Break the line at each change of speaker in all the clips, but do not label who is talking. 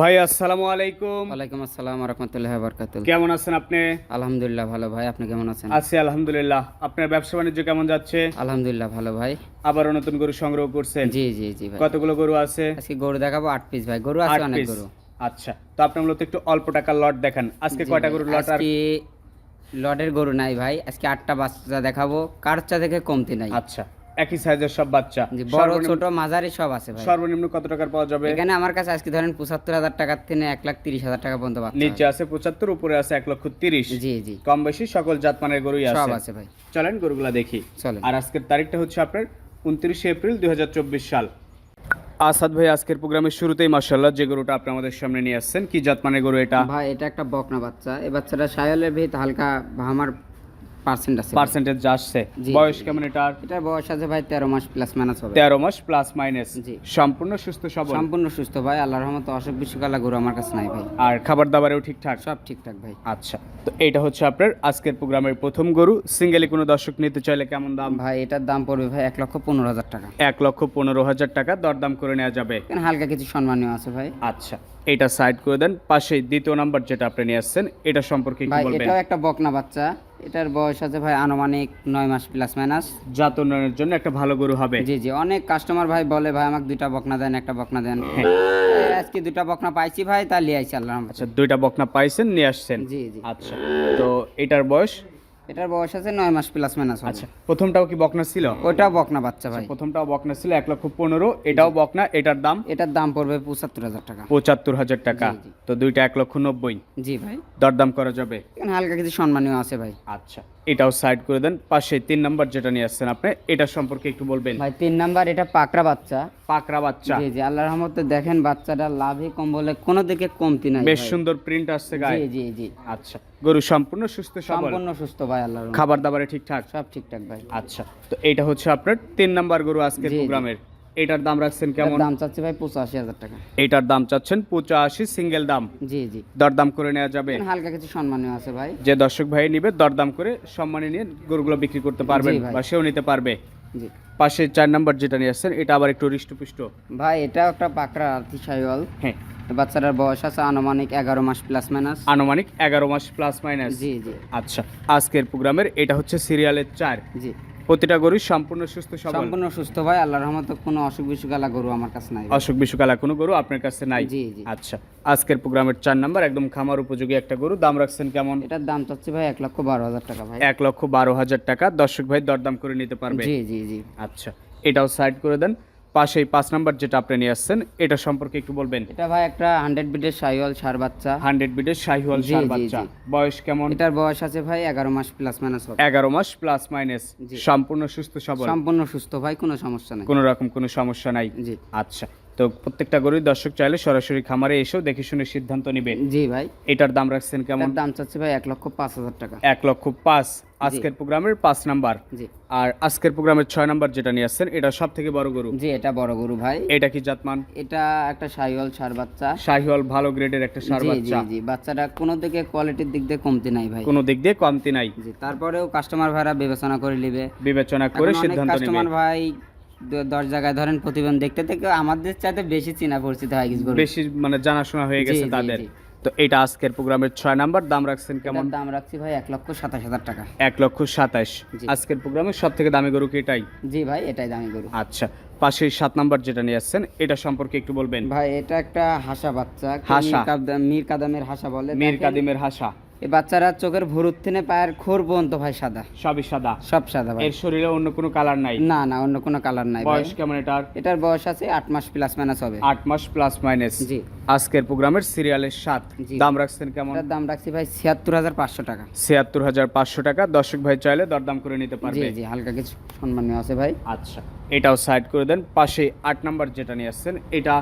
ভাই আসসালামু আলাইকুম।
ওয়ালাইকুম আসসালাম রহমতুল্লাহ বরকাতুল
কেমন আছেন আপনি?
আলহামদুলিল্লাহ ভালো ভাই আপনি কেমন আছেন?
আছি আলহামদুলিল্লাহ। আপনার ব্যবসা বাণিজ্য কেমন যাচ্ছে?
আলহামদুলিল্লাহ ভালো ভাই।
আবার নতুন গরু সংগ্রহ করছেন?
জি জি জি ভাই।
কতগুলো গরু আছে?
আজকে গরু দেখাবো আট পিস ভাই। গরু আছে অনেক গরু।
আচ্ছা তো আপনি মূলত একটু অল্প টাকার লট দেখান। আজকে কয়টা গরু লট আর?
লটের গরু নাই ভাই। আজকে আটটা বাচ্চা দেখাবো। কারচা থেকে কমতি নাই।
আচ্ছা। একই সাইজের সব বাচ্চা।
বড় ছোট মাঝারি সব আছে ভাই।
সর্বনিম্ন কত টাকার পাওয়া যাবে?
এখানে আমার কাছে আজকে ধরেন পঁচাত্তর হাজার টাকার থেকে এক লাখ তিরিশ হাজার টাকা পর্যন্ত বাচ্চা
নিচে আছে পঁচাত্তর উপরে আছে এক লক্ষ তিরিশ।
আছে। জি জি।
কম বেশি সকল জাতমানের গরুই আছে।
সব
আছে
ভাই।
চলেন গরুগুলা দেখি।
চলেন।
আর আজকের তারিখটা হচ্ছে আপনার উনত্রিশে এপ্রিল দুই হাজার চব্বিশ সাল। আসাদ ভাই আজকের প্রোগ্রামের শুরুতেই মার্শাল্লাহ যে গরুটা আপনি আমাদের সামনে নিয়ে আসছেন কি জাত জাতমানের গরু এটা?
ভাই এটা একটা বকনা বাচ্চা। এই বাচ্চাটা সায়ালের ভিত হালকা ভামার পার্সেন্ট আছে
পার্সেন্টেজ আসছে। বয়স কেমন এটার?
এটার বয়স আছে ভাই তেরো মাস প্লাস মাইনাস হবে।
তেরো মাস প্লাস মাইনাস
জি।
সম্পূর্ণ সুস্থ সবল?
সম্পূর্ণ সুস্থ ভাই আল্লাহর রহমতে অসুখ গরু আমার কাছে নাই ভাই।
আর খাবার দাবারেও ঠিকঠাক?
সব ঠিকঠাক ভাই।
আচ্ছা তো এইটা হচ্ছে আপনার আজকের প্রোগ্রামের প্রথম গরু। সিঙ্গেলি কোনো দর্শক নিতে চাইলে কেমন দাম?
ভাই এটার দাম পড়বে ভাই এক লক্ষ পনেরো হাজার টাকা।
এক লক্ষ পনেরো হাজার টাকা দরদাম করে নেওয়া যাবে।
হালকা কিছু সম্মানীয় আছে ভাই।
আচ্ছা এটা সাইড করে দেন। পাশেই দ্বিতীয় নাম্বার যেটা আপনি নিয়ে আসছেন এটা সম্পর্কে কি বলবেন?
এটাও একটা বকনা বাচ্চা। এটার বয়স আছে ভাই আনুমানিক নয় মাস প্লাস মাইনাস
জাত উন্নয়নের জন্য একটা ভালো গরু হবে।
জি জি অনেক কাস্টমার ভাই বলে ভাই আমাকে দুইটা বকনা দেন একটা বকনা দেন।
হ্যাঁ।
আজকে দুইটা বকনা পাইছি ভাই তা লিয়ে আইছি আল্লাহ
আচ্ছা দুইটা বকনা পাইছেন নিয়ে আসছেন।
জি জি।
আচ্ছা তো এটার বয়স?
এটার বয়স আছে নয় মাস প্লাস মাইনাস
আচ্ছা প্রথমটাও কি বকনা ছিল?
ওইটাও বকনা বাচ্চা ভাই।
প্রথমটাও বকনা ছিল এক লক্ষ পনেরো এটাও বকনা এটার দাম?
এটার দাম পড়বে পঁচাত্তর হাজার টাকা।
পঁচাত্তর হাজার টাকা। তো দুইটা এক লক্ষ নব্বই।
জি ভাই।
দরদাম করা যাবে?
হালকা কিছু সম্মানীয় আছে ভাই।
আচ্ছা এটাও সাইড করে দেন। পাশে তিন নাম্বার যেটা নিয়ে আসছেন আপনি এটা সম্পর্কে একটু বলবেন।
ভাই তিন নাম্বার এটা পাকড়া বাচ্চা।
পাকড়া বাচ্চা।
জি জি আল্লাহর রহমতে দেখেন বাচ্চাটা লাভে কম বলে কোনো দিকে কমতি নাই
বেশ সুন্দর প্রিন্ট আসছে
জি জি জি।
আচ্ছা। গরু সম্পূর্ণ সুস্থ
সম্পূর্ণ সুস্থ ভাই আল্লাহর রহমতে।
খাবার দাবারে ঠিকঠাক?
সব ঠিকঠাক ভাই।
আচ্ছা তো এটা হচ্ছে আপনার তিন নাম্বার গরু আজকের। প্রোগ্রামের। এটার দাম রাখছেন কেমন?
দাম চাচ্ছি ভাই পঁচাশি হাজার টাকা।
এটার দাম চাচ্ছেন পঁচাশি সিঙ্গেল দাম।
জি জি।
দরদাম করে নেওয়া যাবে।
হালকা কিছু সম্মানীয় আছে ভাই।
যে দর্শক ভাই নিবে দরদাম করে সম্মানে নিয়ে গরুগুলো বিক্রি করতে পারবেন বা সেও নিতে পারবে।
জি।
পাশে চার নাম্বার যেটা নিয়ে আসছেন এটা আবার একটু হৃষ্টপুষ্ট
ভাই এটা একটা পাকড়া আর্থি সাইওয়াল
হ্যাঁ।
বাচ্চাটার বয়স আছে আনুমানিক এগারো মাস প্লাস মাইনাস
আনুমানিক এগারো মাস প্লাস মাইনাস
জি জি।
আচ্ছা আজকের প্রোগ্রামের এটা হচ্ছে সিরিয়ালের চার।
জি।
প্রতিটা গরু সম্পূর্ণ সুস্থ সবল?
সম্পূর্ণ সুস্থ ভাই আল্লাহর রহমতে কোনো অসুখ বিসুখালা গরু আমার কাছে নাই।
অসুখ বিসুকালা কোনো গরু আপনার কাছে নাই?
জি জি।
আচ্ছা আজকের প্রোগ্রামের চার নাম্বার একদম খামার উপযোগী একটা গরু। দাম রাখছেন কেমন?
এটার দাম চাচ্ছি ভাই এক লক্ষ বারো হাজার টাকা ভাই।
এক লক্ষ বারো হাজার টাকা। দর্শক ভাই দরদাম করে নিতে পারবে।
জি জি জি।
আচ্ছা এটাও সাইড করে দেন। পাশেই পাঁচ নাম্বার যেটা আপনি নিয়ে আসছেন এটা সম্পর্কে একটু বলবেন।
এটা ভাই একটা হান্ড্রেড বিটের শাহিওয়াল সার বাচ্চা।
হান্ড্রেড বিডের শাহিওয়াল সার বাচ্চা। বয়স কেমন?
এটার বয়স আছে ভাই এগারো মাস প্লাস মাইনাস হবে।
এগারো মাস প্লাস মাইনাস। সম্পূর্ণ সুস্থ সবল?
সম্পূর্ণ সুস্থ ভাই কোনো সমস্যা নাই।
কোনো রকম কোনো সমস্যা নাই?
জি।
আচ্ছা। তো প্রত্যেকটা গরুই দর্শক চাইলে সরাসরি খামারে এসেও দেখে শুনে সিদ্ধান্ত নিবে
জি ভাই।
এটার দাম রাখছেন কেমন?
দাম চাচ্ছি ভাই এক লক্ষ পাঁচ হাজার টাকা।
এক লক্ষ পাঁচ। আজকের প্রোগ্রামের পাঁচ নাম্বার। আর আজকের প্রোগ্রামের ছয় নাম্বার যেটা নিয়ে আসছেন এটা সব থেকে বড় গরু।
জি এটা বড় গরু ভাই।
এটা কি জাতমান?
এটা একটা সাইওয়াল সার বাচ্চা।
শাহিওয়াল ভালো গ্রেডের একটা সার বাচ্চা।
জি বাচ্চাটা কোনো দিকে কোয়ালিটির দিক দিয়ে কমতি নাই ভাই।
কোনো দিক দিয়ে কমতি নাই।
জি তারপরেও কাস্টমার ভাইরা বিবেচনা করে নিবে।
বিবেচনা করে সিদ্ধান্ত নেবে।
কাস্টমার ভাই দশ জায়গায় ধরেন প্রতিবেদন দেখতে থেকে আমাদের চাইতে বেশি চিনা পরিচিত হয় গরু।
বেশি মানে জানাশোনা হয়ে গেছে তাদের। তো এটা আজকের প্রোগ্রামের ছয় নাম্বার দাম রাখছেন কেমন?
দাম রাখছি ভাই এক লক্ষ সাতাশ হাজার টাকা।
এক লক্ষ সাতাশ। আজকের প্রোগ্রামের সব থেকে দামি গরু কি এটাই?
জি ভাই এটাই দামি গরু।
আচ্ছা পাশের সাত নাম্বার যেটা নিয়ে আসছেন এটা সম্পর্কে একটু বলবেন?
ভাই এটা একটা হাসা বাচ্চা।
হাসা।
মীর কাদামের হাসা বলে।
মীর কাদিমের হাসা।
এই বাচ্চারা চোখের ভরুর থেকে পায়ের খোর পর্যন্ত ভাই সাদা।
সবই সাদা?
সব সাদা ভাই।
এর শরীরে অন্য কোনো কালার নাই?
না না অন্য কোনো কালার নাই
বয়স কেমন এটার?
এটার বয়স আছে আট মাস প্লাস মাইনাস হবে।
আট মাস প্লাস মাইনাস
জি।
আজকের প্রোগ্রামের সিরিয়ালের সাত
জি।
দাম রাখছেন কেমন?
দাম রাখছি ভাই ছিয়াত্তর হাজার পাঁচশো টাকা।
ছিয়াত্তর হাজার পাঁচশো টাকা। দর্শক ভাই চাইলে দরদাম করে নিতে পারবে।
জি হালকা কিছু সম্মানীয় আছে ভাই।
আচ্ছা এটাও সাইড করে দেন। পাশে আট নাম্বার যেটা নিয়ে আসছেন এটা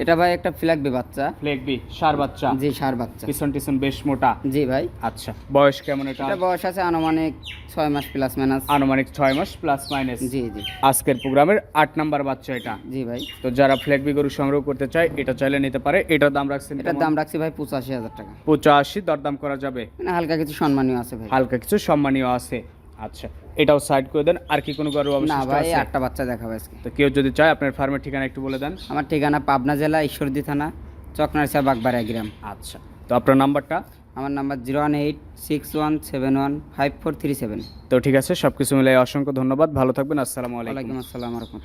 এটা ভাই একটা ফ্ল্যাগবি বাচ্চা।
ফ্লেগবি সার বাচ্চা।
জি সার বাচ্চা।
পিছন টিছন বেশ মোটা।
জি ভাই।
আচ্ছা বয়স কেমন এটা?
এটা বয়স আছে আনুমানিক ছয় মাস প্লাস মাইনাস
আনুমানিক ছয় মাস প্লাস মাইনাস
জি জি।
আজকের প্রোগ্রামের আট নাম্বার বাচ্চা এটা।
জি ভাই।
তো যারা ফ্ল্যাগবি গরু সংগ্রহ করতে চায় এটা চাইলে নিতে পারে। এটার দাম রাখছেন
এটার দাম রাখছি ভাই পঁচাশি হাজার টাকা।
পঁচাশি দরদাম করা যাবে?
মানে হালকা কিছু সম্মানীয় আছে ভাই।
হালকা কিছু সম্মানীয় আছে। আচ্ছা এটাও সাইড করে দেন। আর কি কোনো গরু
না ভাই আটটা বাচ্চা দেখাবো আজকে।
তো কেউ যদি চায় আপনার ফার্মের ঠিকানা একটু বলে দেন।
আমার ঠিকানা পাবনা জেলা ঈশ্বরদী থানা চকনারসা বাগবাড়া গ্রাম।
আচ্ছা তো আপনার নাম্বারটা?
আমার number zero one eight six one seven one five four three seven.
তো ঠিক আছে সব কিছু মিলে অসংখ্য ধন্যবাদ। ভালো থাকবেন আসসালামু আলাইকুম।
আসসালাম রহমতুল্লাহ